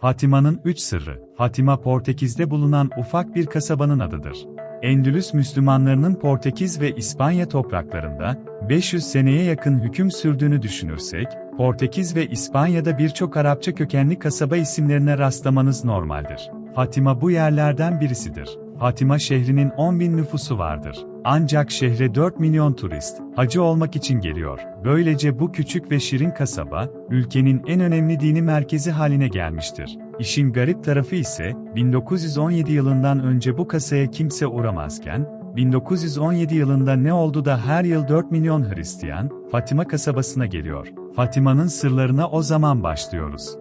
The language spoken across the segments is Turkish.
Fatima'nın Üç Sırrı Fatima Portekiz'de bulunan ufak bir kasabanın adıdır. Endülüs Müslümanlarının Portekiz ve İspanya topraklarında 500 seneye yakın hüküm sürdüğünü düşünürsek, Portekiz ve İspanya'da birçok Arapça kökenli kasaba isimlerine rastlamanız normaldir. Fatima bu yerlerden birisidir. Fatima şehrinin 10 bin nüfusu vardır. Ancak şehre 4 milyon turist, hacı olmak için geliyor. Böylece bu küçük ve şirin kasaba, ülkenin en önemli dini merkezi haline gelmiştir. İşin garip tarafı ise, 1917 yılından önce bu kasaya kimse uğramazken, 1917 yılında ne oldu da her yıl 4 milyon Hristiyan, Fatima kasabasına geliyor. Fatima'nın sırlarına o zaman başlıyoruz.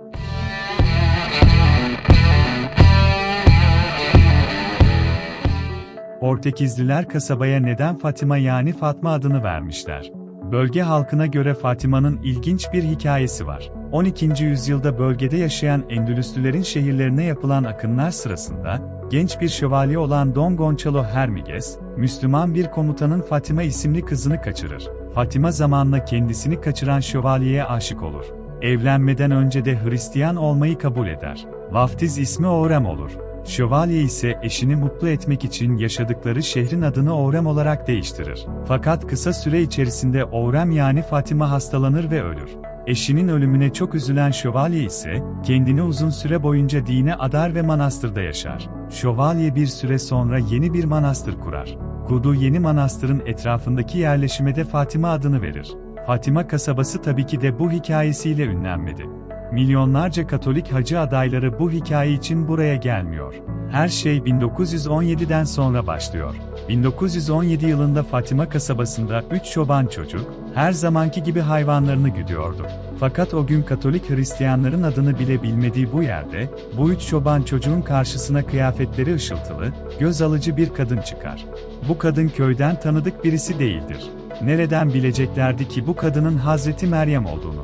Portekizliler kasabaya neden Fatima yani Fatma adını vermişler? Bölge halkına göre Fatima'nın ilginç bir hikayesi var. 12. yüzyılda bölgede yaşayan Endülüslülerin şehirlerine yapılan akınlar sırasında, genç bir şövalye olan Don Gonçalo Hermigues, Müslüman bir komutanın Fatima isimli kızını kaçırır. Fatima zamanla kendisini kaçıran şövalyeye aşık olur. Evlenmeden önce de Hristiyan olmayı kabul eder. Vaftiz ismi Orem olur. Şövalye ise eşini mutlu etmek için yaşadıkları şehrin adını Oğrem olarak değiştirir. Fakat kısa süre içerisinde Oğrem yani Fatima hastalanır ve ölür. Eşinin ölümüne çok üzülen şövalye ise, kendini uzun süre boyunca dine adar ve manastırda yaşar. Şövalye bir süre sonra yeni bir manastır kurar. Kurduğu yeni manastırın etrafındaki yerleşime de Fatima adını verir. Fatima kasabası tabii ki de bu hikayesiyle ünlenmedi. Milyonlarca Katolik hacı adayları bu hikaye için buraya gelmiyor. Her şey 1917'den sonra başlıyor. 1917 yılında Fatima kasabasında 3 çoban çocuk, her zamanki gibi hayvanlarını güdüyordu. Fakat o gün Katolik Hristiyanların adını bile bilmediği bu yerde, bu üç çoban çocuğun karşısına kıyafetleri ışıltılı, göz alıcı bir kadın çıkar. Bu kadın köyden tanıdık birisi değildir. Nereden bileceklerdi ki bu kadının Hazreti Meryem olduğunu?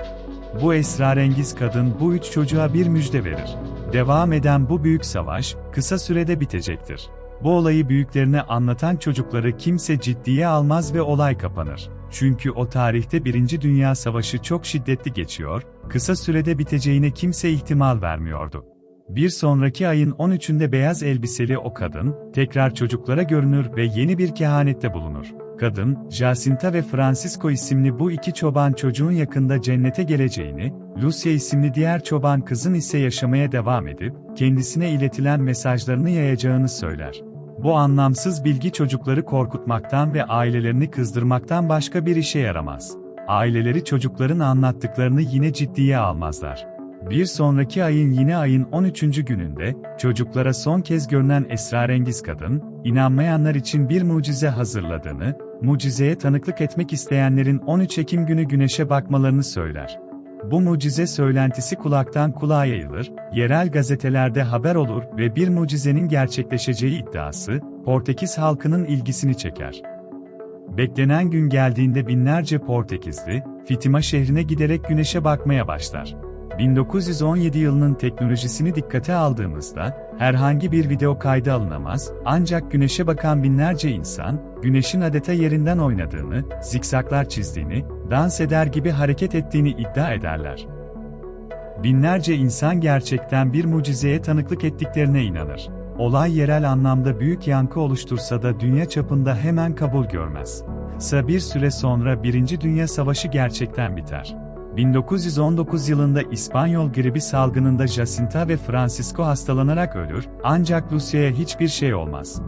Bu esrarengiz kadın bu üç çocuğa bir müjde verir. Devam eden bu büyük savaş, kısa sürede bitecektir. Bu olayı büyüklerine anlatan çocukları kimse ciddiye almaz ve olay kapanır. Çünkü o tarihte Birinci Dünya Savaşı çok şiddetli geçiyor, kısa sürede biteceğine kimse ihtimal vermiyordu. Bir sonraki ayın 13'ünde beyaz elbiseli o kadın, tekrar çocuklara görünür ve yeni bir kehanette bulunur. Kadın, Jacinta ve Francisco isimli bu iki çoban çocuğun yakında cennete geleceğini, Lucia isimli diğer çoban kızın ise yaşamaya devam edip, kendisine iletilen mesajlarını yayacağını söyler. Bu anlamsız bilgi çocukları korkutmaktan ve ailelerini kızdırmaktan başka bir işe yaramaz. Aileleri çocukların anlattıklarını yine ciddiye almazlar. Bir sonraki ayın yine ayın 13. gününde, çocuklara son kez görünen esrarengiz kadın, inanmayanlar için bir mucize hazırladığını, mucizeye tanıklık etmek isteyenlerin 13 Ekim günü güneşe bakmalarını söyler. Bu mucize söylentisi kulaktan kulağa yayılır, yerel gazetelerde haber olur ve bir mucizenin gerçekleşeceği iddiası, Portekiz halkının ilgisini çeker. Beklenen gün geldiğinde binlerce Portekizli, Fitima şehrine giderek güneşe bakmaya başlar. 1917 yılının teknolojisini dikkate aldığımızda, herhangi bir video kaydı alınamaz, ancak güneşe bakan binlerce insan, güneşin adeta yerinden oynadığını, zikzaklar çizdiğini, dans eder gibi hareket ettiğini iddia ederler. Binlerce insan gerçekten bir mucizeye tanıklık ettiklerine inanır. Olay yerel anlamda büyük yankı oluştursa da dünya çapında hemen kabul görmez. Kısa bir süre sonra Birinci Dünya Savaşı gerçekten biter. 1919 yılında İspanyol gribi salgınında Jacinta ve Francisco hastalanarak ölür, ancak Lucia'ya hiçbir şey olmaz.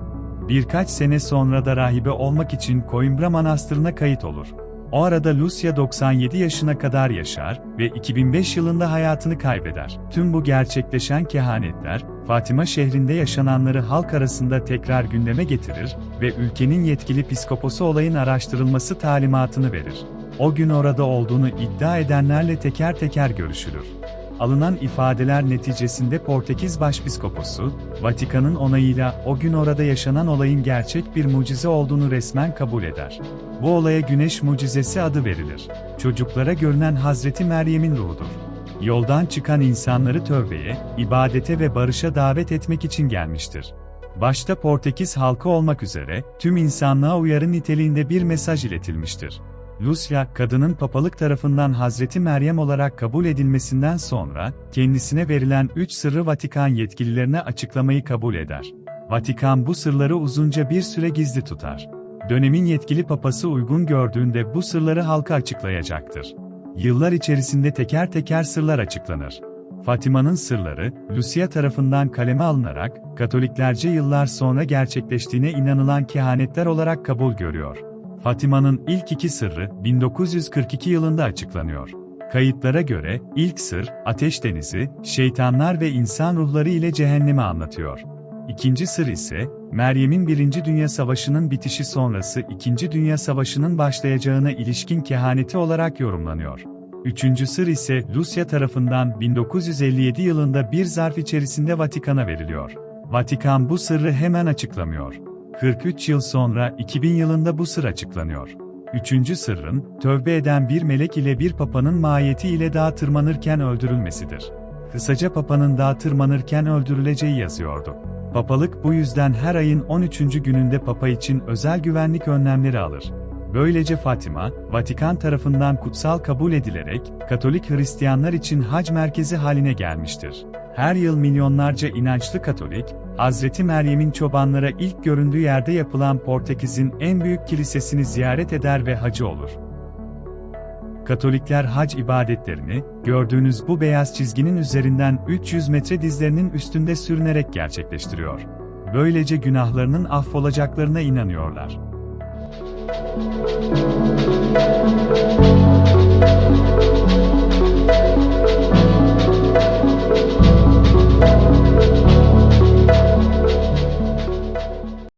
Birkaç sene sonra da rahibe olmak için Coimbra Manastırı'na kayıt olur. O arada Lucia 97 yaşına kadar yaşar ve 2005 yılında hayatını kaybeder. Tüm bu gerçekleşen kehanetler, Fatima şehrinde yaşananları halk arasında tekrar gündeme getirir ve ülkenin yetkili piskoposu olayın araştırılması talimatını verir. O gün orada olduğunu iddia edenlerle teker teker görüşülür. Alınan ifadeler neticesinde Portekiz Başpiskoposu, Vatikan'ın onayıyla o gün orada yaşanan olayın gerçek bir mucize olduğunu resmen kabul eder. Bu olaya Güneş Mucizesi adı verilir. Çocuklara görünen Hazreti Meryem'in ruhudur. Yoldan çıkan insanları tövbeye, ibadete ve barışa davet etmek için gelmiştir. Başta Portekiz halkı olmak üzere, tüm insanlığa uyarı niteliğinde bir mesaj iletilmiştir. Lucia, kadının papalık tarafından Hazreti Meryem olarak kabul edilmesinden sonra, kendisine verilen üç sırrı Vatikan yetkililerine açıklamayı kabul eder. Vatikan bu sırları uzunca bir süre gizli tutar. Dönemin yetkili papası uygun gördüğünde bu sırları halka açıklayacaktır. Yıllar içerisinde teker teker sırlar açıklanır. Fatima'nın sırları, Lucia tarafından kaleme alınarak, Katoliklerce yıllar sonra gerçekleştiğine inanılan kehanetler olarak kabul görüyor. Fatima'nın ilk iki sırrı, 1942 yılında açıklanıyor. Kayıtlara göre, ilk sır, ateş denizi, şeytanlar ve insan ruhları ile cehennemi anlatıyor. İkinci sır ise, Meryem'in Birinci Dünya Savaşı'nın bitişi sonrası İkinci Dünya Savaşı'nın başlayacağına ilişkin kehaneti olarak yorumlanıyor. Üçüncü sır ise Rusya tarafından 1957 yılında bir zarf içerisinde Vatikan'a veriliyor. Vatikan bu sırrı hemen açıklamıyor. 43 yıl sonra 2000 yılında bu sır açıklanıyor. Üçüncü sırrın, tövbe eden bir melek ile bir papanın mahiyeti ile dağa tırmanırken öldürülmesidir. Kısaca papanın dağa tırmanırken öldürüleceği yazıyordu. Papalık bu yüzden her ayın 13. gününde papa için özel güvenlik önlemleri alır. Böylece Fatima, Vatikan tarafından kutsal kabul edilerek, Katolik Hristiyanlar için hac merkezi haline gelmiştir. Her yıl milyonlarca inançlı Katolik, Hazreti Meryem'in çobanlara ilk göründüğü yerde yapılan Portekiz'in en büyük kilisesini ziyaret eder ve hacı olur. Katolikler hac ibadetlerini, gördüğünüz bu beyaz çizginin üzerinden 300 metre dizlerinin üstünde sürünerek gerçekleştiriyor. Böylece günahlarının affolacaklarına inanıyorlar.